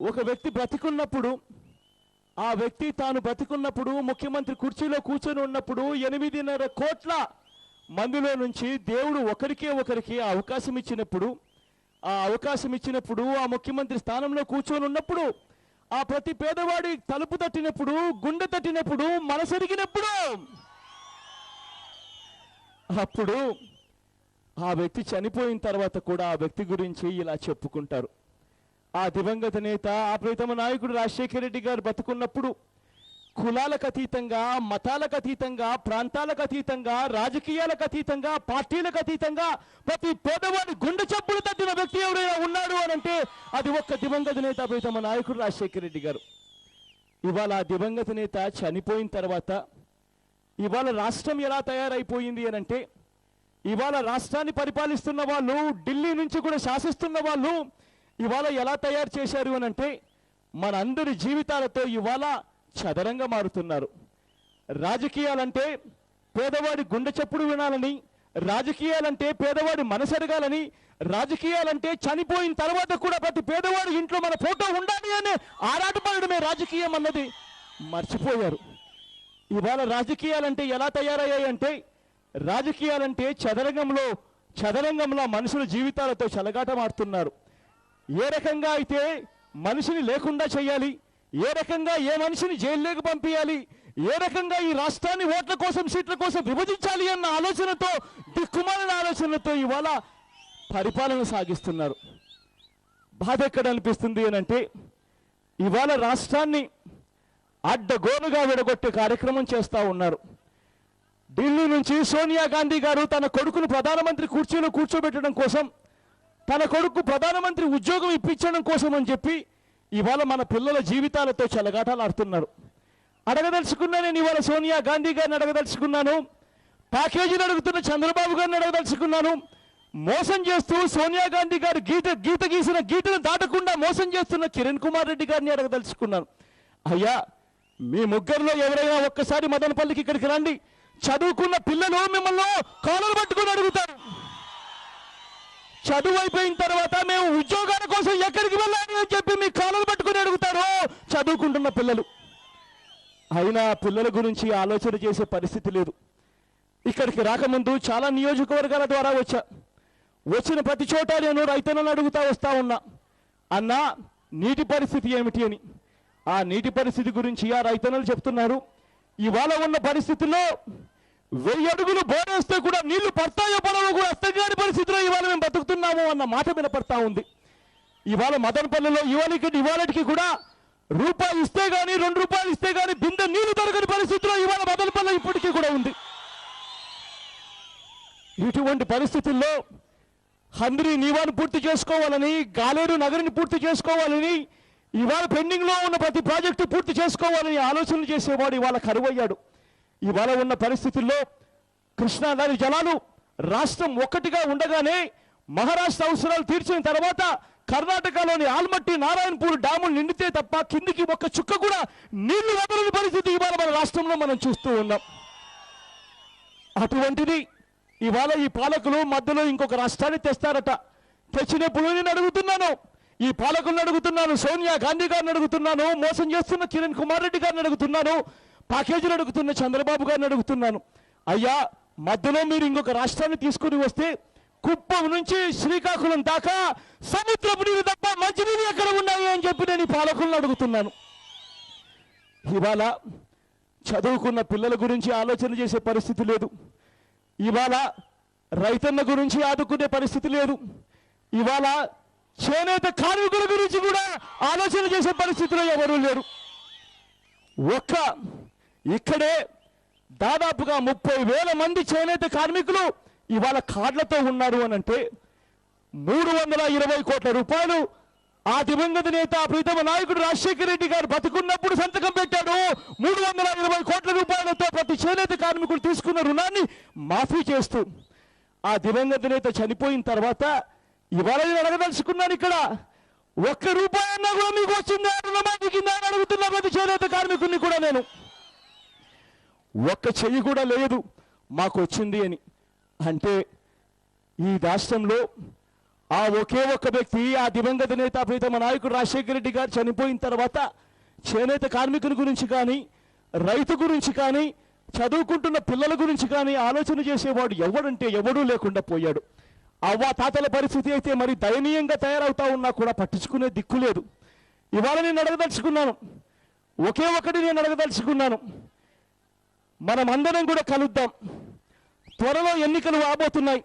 ఒక వ్యక్తి బ్రతికున్నప్పుడు ఆ వ్యక్తి తాను బ్రతికున్నప్పుడు ముఖ్యమంత్రి కుర్చీలో కూర్చొని ఉన్నప్పుడు ఎనిమిదిన్నర కోట్ల మందిలో నుంచి దేవుడు ఒకరికే ఒకరికి ఆ అవకాశం ఇచ్చినప్పుడు ఆ అవకాశం ఇచ్చినప్పుడు ఆ ముఖ్యమంత్రి స్థానంలో కూర్చొని ఉన్నప్పుడు ఆ ప్రతి పేదవాడి తలుపు తట్టినప్పుడు గుండె తట్టినప్పుడు మనసరిగినప్పుడు అప్పుడు ఆ వ్యక్తి చనిపోయిన తర్వాత కూడా ఆ వ్యక్తి గురించి ఇలా చెప్పుకుంటారు. ఆ దివంగత నేత ఆ ప్రీతమ నాయకుడు రాజశేఖర రెడ్డి గారు బతుకున్నప్పుడు కులాలకు అతీతంగా మతాలకు అతీతంగా ప్రాంతాలకు అతీతంగా రాజకీయాలకు అతీతంగా పార్టీలకు అతీతంగా ప్రతి పేదవాడి గుండె చెప్పులు తట్టిన వ్యక్తి ఎవరైనా ఉన్నాడు అని అంటే అది ఒక్క దివంగత నేత ప్రీతమ నాయకుడు రాజశేఖర రెడ్డి గారు. ఇవాళ ఆ దివంగత నేత చనిపోయిన తర్వాత ఇవాళ రాష్ట్రం ఎలా తయారైపోయింది అని అంటే ఇవాళ రాష్ట్రాన్ని పరిపాలిస్తున్న వాళ్ళు ఢిల్లీ నుంచి కూడా శాసిస్తున్న వాళ్ళు ఇవాళ ఎలా తయారు చేశారు అని అంటే మనందరి జీవితాలతో ఇవాళ చదరంగా మారుతున్నారు. రాజకీయాలంటే పేదవాడి గుండె చప్పుడు వినాలని రాజకీయాలంటే పేదవాడి మనసెరగాలని రాజకీయాలంటే చనిపోయిన తర్వాత కూడా ప్రతి పేదవాడి ఇంట్లో మన ఫోటో ఉండాలి అనే ఆరాటపడమే రాజకీయం అన్నది మర్చిపోయారు. ఇవాళ రాజకీయాలంటే ఎలా తయారయ్యాయి అంటే రాజకీయాలంటే చదరంగంలో చదరంగంలో మనుషుల జీవితాలతో చెలగాటమాడుతున్నారు. ఏ రకంగా అయితే మనిషిని లేకుండా చేయాలి ఏ రకంగా ఏ మనిషిని జైల్లోకి పంపించాలి ఏ రకంగా ఈ రాష్ట్రాన్ని ఓట్ల కోసం సీట్ల కోసం విభజించాలి అన్న ఆలోచనతో దిక్కుమాలిన ఆలోచనతో ఇవాళ పరిపాలన సాగిస్తున్నారు. బాధ ఎక్కడ అనిపిస్తుంది అని అంటే ఇవాళ రాష్ట్రాన్ని అడ్డగోలుగా విడగొట్టే కార్యక్రమం చేస్తూ ఉన్నారు. ఢిల్లీ నుంచి సోనియా గాంధీ గారు తన కొడుకును ప్రధానమంత్రి కుర్చీలో కూర్చోబెట్టడం కోసం తన కొడుకు ప్రధానమంత్రి ఉద్యోగం ఇప్పించడం కోసం అని చెప్పి ఇవాళ మన పిల్లల జీవితాలతో చెలగాటాలు ఆడుతున్నారు. అడగదలుచుకున్నా నేను ఇవాళ సోనియా గాంధీ గారిని అడగదలుచుకున్నాను. ప్యాకేజీని అడుగుతున్న చంద్రబాబు గారిని అడగదలుచుకున్నాను. మోసం చేస్తూ సోనియా గాంధీ గారు గీత గీత గీసిన గీతను దాటకుండా మోసం చేస్తున్న కిరణ్ కుమార్ రెడ్డి గారిని అడగదలుచుకున్నాను. అయ్యా మీ ముగ్గురులో ఎవరైనా ఒక్కసారి మదనపల్లికి ఇక్కడికి రండి. చదువుకున్న పిల్లలు మిమ్మల్ని కాలలు పట్టుకొని అడుగుతారు. చదువు అయిపోయిన తర్వాత మేము ఉద్యోగాల కోసం ఎక్కడికి వెళ్ళాలి అని చెప్పి మీ కాలలు పట్టుకొని అడుగుతారు చదువుకుంటున్న పిల్లలు. అయినా పిల్లల గురించి ఆలోచన చేసే పరిస్థితి లేదు. ఇక్కడికి రాకముందు చాలా నియోజకవర్గాల ద్వారా వచ్చా. వచ్చిన ప్రతి చోట నేను రైతన్నలు అడుగుతా వస్తా ఉన్నా. అన్నా నీటి పరిస్థితి ఏమిటి అని. ఆ నీటి పరిస్థితి గురించి ఆ రైతన్నలు చెప్తున్నారు. ఇవాళ ఉన్న పరిస్థితుల్లో వెయ్యి అడుగులు బోరేస్తే కూడా నీళ్ళు పడతాయో పడవో కూడా అర్థం కాని పరిస్థితిలో ఇవాళ మేము అన్న మాట వినపడతా ఉంది. ఇవాళ మదనపల్లిలో ఇవాళకి ఇవాళకి కూడా రూపాయి ఇస్తే గానీ రెండు రూపాయలు ఇస్తే గానీ బిందె నీళ్ళు దొరకని పరిస్థితిలో ఇవాళ మదనపల్లి ఇప్పటికీ కూడా ఉంది. ఇటువంటి పరిస్థితుల్లో హంద్రి నీవాను పూర్తి చేసుకోవాలని గాలేరు నగరిని పూర్తి చేసుకోవాలని ఇవాళ పెండింగ్లో ఉన్న ప్రతి ప్రాజెక్టు పూర్తి చేసుకోవాలని ఆలోచనలు చేసేవాడు ఇవాళ కరువయ్యాడు. ఇవాళ ఉన్న పరిస్థితుల్లో కృష్ణా నది జలాలు రాష్ట్రం ఒక్కటిగా ఉండగానే మహారాష్ట్ర అవసరాలు తీర్చిన తర్వాత కర్ణాటకలోని ఆల్మట్టి నారాయణపూర్ డాములు నిండితే తప్ప కిందికి ఒక్క చుక్క కూడా నీళ్ళు వదలని పరిస్థితి ఇవాళ మన రాష్ట్రంలో మనం చూస్తూ ఉన్నాం. అటువంటిది ఇవాళ ఈ పాలకులు మధ్యలో ఇంకొక రాష్ట్రాన్ని తెస్తారట. తెచ్చినప్పుడు నేను అడుగుతున్నాను ఈ పాలకులను అడుగుతున్నాను సోనియా గాంధీ గారిని అడుగుతున్నాను మోసం చేస్తున్న కిరణ్ కుమార్ రెడ్డి గారిని అడుగుతున్నాను ప్యాకేజీలు అడుగుతున్న చంద్రబాబు గారిని అడుగుతున్నాను అయ్యా మధ్యలో మీరు ఇంకొక రాష్ట్రాన్ని తీసుకుని వస్తే కుప్పం నుంచి శ్రీకాకుళం దాకా సముద్రపు నీరు తప్ప మంచినీరు ఎక్కడ ఉన్నాయి అని చెప్పి నేను పాలకులను అడుగుతున్నాను. ఇవాళ చదువుకున్న పిల్లల గురించి ఆలోచన చేసే పరిస్థితి లేదు. ఇవాళ రైతన్న గురించి ఆదుకునే పరిస్థితి లేదు. ఇవాళ చేనేత కార్మికుల గురించి కూడా ఆలోచన చేసే పరిస్థితిలో ఎవరూ లేరు. ఒక్క ఇక్కడే దాదాపుగా ముప్పై వేల మంది చేనేత కార్మికులు ఇవాళ కార్డులతో ఉన్నారు అని అంటే మూడు వందల ఇరవై కోట్ల రూపాయలు ఆ దివంగత నేత ప్రీతమ నాయకుడు రాజశేఖర రెడ్డి గారు బతుకున్నప్పుడు సంతకం పెట్టాడు. మూడు వందల ఇరవై కోట్ల రూపాయలతో ప్రతి చేనేత కార్మికులు తీసుకున్న రుణాన్ని మాఫీ చేస్తూ ఆ దివంగత నేత చనిపోయిన తర్వాత ఇవాళ నేను అడగదలుచుకున్నాను ఇక్కడ ఒక్క రూపాయి అన్నా కూడా మీకు వచ్చిందా? రుణమాఫీ కింద అని అడుగుతున్నా ప్రతి చేనేత కార్మికుల్ని కూడా నేను. ఒక్క చెయ్యి కూడా లేదు మాకు వచ్చింది అని. అంటే ఈ రాష్ట్రంలో ఆ ఒకే ఒక్క వ్యక్తి ఆ దివంగత నేత ప్రీతమ నాయకుడు రాజశేఖర రెడ్డి గారు చనిపోయిన తర్వాత చేనేత కార్మికుని గురించి కానీ రైతు గురించి కానీ చదువుకుంటున్న పిల్లల గురించి కానీ ఆలోచన చేసేవాడు ఎవడంటే ఎవడూ లేకుండా పోయాడు. అవ్వ తాతల పరిస్థితి అయితే మరి దయనీయంగా తయారవుతా ఉన్నా కూడా పట్టించుకునే దిక్కు లేదు. ఇవాళ నేను అడగదలుచుకున్నాను. ఒకే ఒకటి నేను అడగదలుచుకున్నాను. మనమందరం కూడా కలుద్దాం. త్వరలో ఎన్నికలు రాబోతున్నాయి.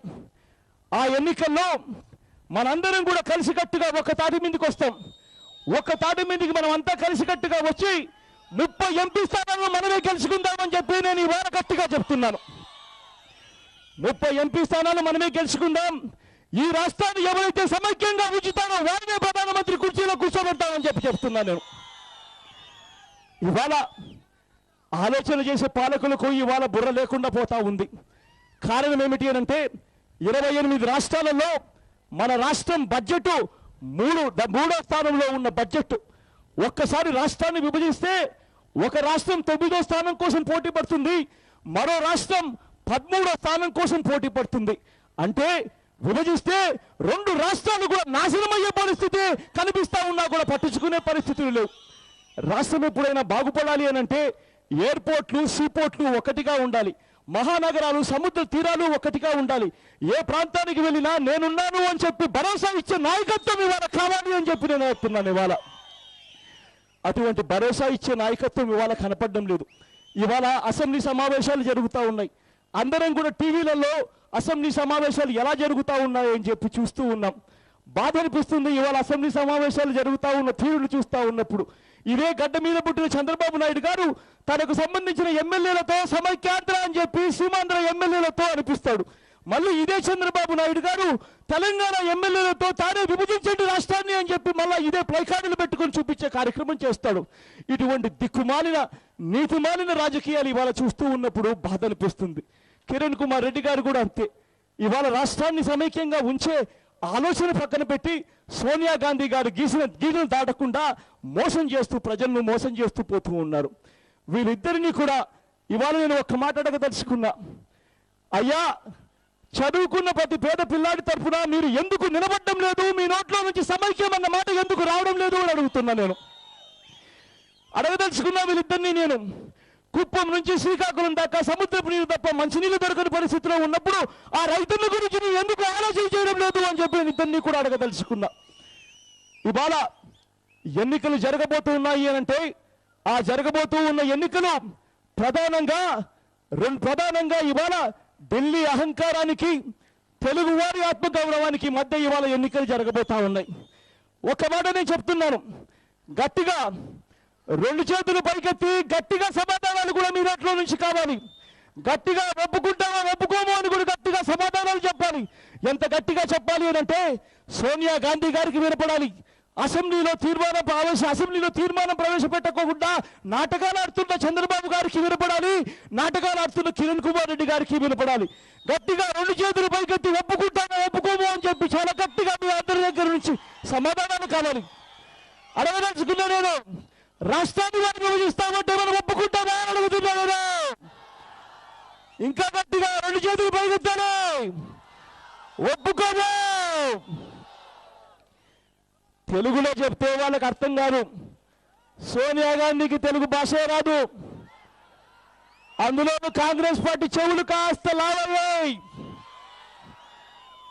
ఆ ఎన్నికల్లో మనందరం కూడా కలిసికట్టుగా ఒక తాటి మీదకి వస్తాం. ఒక తాటి మీదకి మనం అంతా కలిసికట్టుగా వచ్చి ముప్పై ఎంపీ స్థానాలను మనమే గెలుచుకుందామని చెప్పి నేను ఇవాళ గట్టిగా చెప్తున్నాను. ముప్పై ఎంపీ స్థానాలు మనమే గెలుచుకుందాం. ఈ రాష్ట్రాన్ని ఎవరైతే సమైక్యంగా ఉంచుతారో వారినే ప్రధానమంత్రి కుర్చీలో కూర్చోబెడతామని చెప్పి చెప్తున్నాను నేను. ఇవాళ ఆలోచన చేసే పాలకులకు ఇవాళ బుర్ర లేకుండా పోతా ఉంది. కారణం ఏమిటి అని అంటే ఇరవై ఎనిమిది రాష్ట్రాలలో మన రాష్ట్రం బడ్జెట్ మూడు మూడో స్థానంలో ఉన్న బడ్జెట్ ఒక్కసారి రాష్ట్రాన్ని విభజిస్తే ఒక రాష్ట్రం తొమ్మిదో స్థానం కోసం పోటీ పడుతుంది మరో రాష్ట్రం పదమూడో స్థానం కోసం పోటీ పడుతుంది. అంటే విభజిస్తే రెండు రాష్ట్రాలు కూడా నాశనమయ్యే పరిస్థితి కనిపిస్తా ఉన్నా కూడా పట్టించుకునే పరిస్థితులు లేవు. రాష్ట్రం ఎప్పుడైనా బాగుపడాలి అని అంటే ఎయిర్పోర్ట్లు సీపోర్ట్లు ఒకటిగా ఉండాలి. మహానగరాలు సముద్ర తీరాలు ఒకటిగా ఉండాలి. ఏ ప్రాంతానికి వెళ్ళినా నేనున్నాను అని చెప్పి భరోసా ఇచ్చే నాయకత్వం ఇవాళ కావాలి అని చెప్పి నేను చెప్తున్నాను ఇవాళ. అటువంటి భరోసా ఇచ్చే నాయకత్వం ఇవాళ కనపడడం లేదు. ఇవాళ అసెంబ్లీ సమావేశాలు జరుగుతూ ఉన్నాయి. అందరం కూడా టీవీలలో అసెంబ్లీ సమావేశాలు ఎలా జరుగుతూ ఉన్నాయో అని చెప్పి చూస్తూ ఉన్నాం. బాధ అనిపిస్తుంది ఇవాళ అసెంబ్లీ సమావేశాలు జరుగుతూ ఉన్న తీరులు చూస్తూ ఉన్నప్పుడు. ఇదే గడ్డ మీద పుట్టిన చంద్రబాబు నాయుడు గారు తనకు సంబంధించిన ఎమ్మెల్యేలతో సమైక్యాంధ్ర అని చెప్పి సీమాంధ్ర ఎమ్మెల్యేలతో అనిపిస్తాడు. మళ్ళీ ఇదే చంద్రబాబు నాయుడు గారు తెలంగాణ ఎమ్మెల్యేలతో తానే విభజించండి రాష్ట్రాన్ని అని చెప్పి మళ్ళీ ఇదే ప్లైకార్డులు పెట్టుకొని చూపించే కార్యక్రమం చేస్తాడు. ఇటువంటి దిక్కుమాలిన నీతిమాలిన రాజకీయాలు ఇవాళ చూస్తూ ఉన్నప్పుడు బాధ అనిపిస్తుంది. కిరణ్ కుమార్ రెడ్డి గారు కూడా అంతే. ఇవాళ రాష్ట్రాన్ని సమైక్యంగా ఉంచే ఆలోచన పక్కన పెట్టి సోనియా గాంధీ గారు గీసిన గీతను దాటకుండా మోసం చేస్తూ ప్రజలను మోసం చేస్తూ పోతూ ఉన్నారు. వీళ్ళిద్దరినీ కూడా ఇవాళ నేను ఒక్క మాట అడగదలుచుకున్నా. అయ్యా చదువుకున్న ప్రతి పేద పిల్లాడి తరఫున మీరు ఎందుకు నిలబడడం లేదు? మీ నోట్లో నుంచి సమైక్యం అన్న మాట ఎందుకు రావడం లేదు అని అడుగుతున్నా నేను. అడగదలుచుకున్నా వీళ్ళిద్దరినీ నేను కుప్పం నుంచి శ్రీకాకుళం దాకా సముద్రపు నీరు తప్ప మంచినీళ్ళు దొరకని పరిస్థితిలో ఉన్నప్పుడు ఆ రైతుల గురించి నువ్వు ఎందుకు ఆలోచన చేయడం లేదు అని చెప్పి నేను ఇద్దరినీ కూడా అడగదలుచుకున్నా. ఇవాళ ఎన్నికలు జరగబోతూ ఉన్నాయి అంటే ఆ జరగబోతూ ఉన్న ఎన్నికలు ప్రధానంగా రెండు ప్రధానంగా ఇవాళ ఢిల్లీ అహంకారానికి తెలుగువారి ఆత్మగౌరవానికి మధ్య ఇవాళ ఎన్నికలు జరగబోతా ఉన్నాయి. ఒక మాట నేను చెప్తున్నాను. గట్టిగా రెండు చేతులు పైకెత్తి గట్టిగా సమాధానాలు కూడా మీ నోట్లో నుంచి కావాలి. గట్టిగా ఒప్పుకుంటామా ఒప్పుకోము అని కూడా గట్టిగా సమాధానాలు చెప్పాలి. ఎంత గట్టిగా చెప్పాలి అని అంటే సోనియా గాంధీ గారికి వినపడాలి. అసెంబ్లీలో తీర్మానం ప్రవేశ అసెంబ్లీలో తీర్మానం ప్రవేశపెట్టకోకుండా నాటకాలు ఆడుతున్న చంద్రబాబు గారికి వినపడాలి. నాటకాలు ఆడుతున్న కిరణ్ కుమార్ రెడ్డి గారికి వినపడాలి. గట్టిగా రెండు చేతులు పైకెత్తి ఒప్పుకుంటామా ఒప్పుకోము అని చెప్పి చాలా గట్టిగా మీ అందరి దగ్గర నుంచి సమాధానాలు కావాలి. అడగదలుచుకున్నా నేను రాష్ట్రాన్ని వారు విభజిస్తామంటే మనం ఒప్పుకుంటామా అని అడుగుతున్నా ఇంకా గట్టిగా రెండు చేతులు పైకెత్తాను. ఒప్పుకోము. తెలుగులో చెప్తే వాళ్ళకి అర్థం కాదు. సోనియా గాంధీకి తెలుగు భాషే రాదు. అందులోనూ కాంగ్రెస్ పార్టీ చెవులు కాస్త లావయ్యాయి.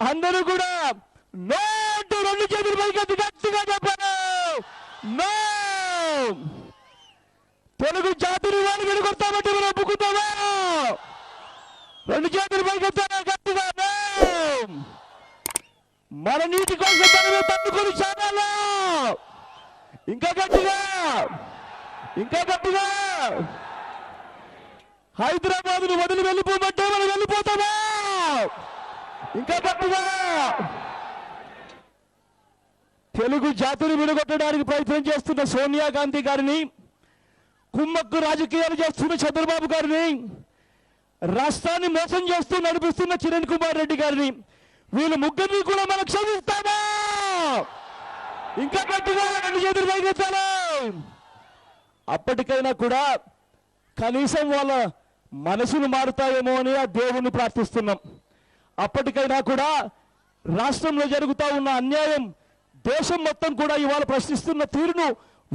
అందరూ కూడా నో అంటూ రెండు చేతులు పైకెత్తి గట్టిగా చెప్పారు. నో తెలుగు జాతిని వాళ్ళు విడగొడతామంటే మనం ఒప్పుకుంటామా రెండు చేతులు పైకెత్తారా గట్టిగా మన నీటి కోసం మనమే తట్టుకొని చాలా ఇంకా గట్టిగా? ఇంకా గట్టిగా? హైదరాబాద్ను వదిలి వెళ్ళిపోమంటే మనం వెళ్ళిపోతామా? ఇంకా గట్టిగా? తెలుగు జాతిని విడగొట్టడానికి ప్రయత్నం చేస్తున్న సోనియా గాంధీ గారిని కుమ్మక్కు రాజకీయాలు చేస్తున్న చంద్రబాబు గారిని రాష్ట్రాన్ని మోసం చేస్తూ నడిపిస్తున్న కిరణ్ కుమార్ రెడ్డి గారిని వీళ్ళు ముగ్గురిని కూడా మనం క్షమిస్తామా? ఇంకా గట్టిగా రెండు చేతులు పైకెత్తాలి. అప్పటికైనా కూడా కనీసం వాళ్ళ మనసులు మారుతాయేమో అని ఆ దేవుణ్ణి ప్రార్థిస్తున్నాం. అప్పటికైనా కూడా రాష్ట్రంలో జరుగుతూ ఉన్న అన్యాయం దేశం మొత్తం కూడా ఇవాళ ప్రశ్నిస్తున్న తీరును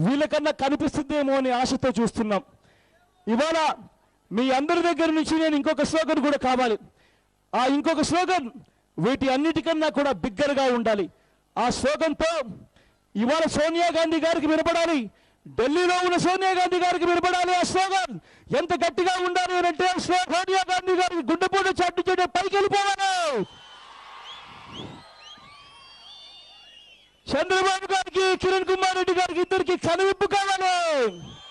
వీళ్ళకన్నా కనిపిస్తుందేమో అని ఆశతో చూస్తున్నాం. ఇవాళ మీ అందరి దగ్గర నుంచి నేను ఇంకొక స్లోగన్ కూడా కావాలి. ఆ ఇంకొక స్లోగన్ వీటి అన్నిటికన్నా కూడా బిగ్గరగా ఉండాలి. ఆ స్లోగన్తో ఇవాళ సోనియా గాంధీ గారికి వినపడాలి. ఢిల్లీలో ఉన్న సోనియా గాంధీ గారికి వినపడాలి ఆ స్లోగన్ ఎంత గట్టిగా ఉండాలి అంటే సోనియా గాంధీ గారికి గుండెపూట చాటు చేయడం పైకి వెళ్ళిపోవాలి. చంద్రబాబు గారికి కిరణ్ కుమార్ రెడ్డి గారికి ఇద్దరికి కనువిప్పు కావాలి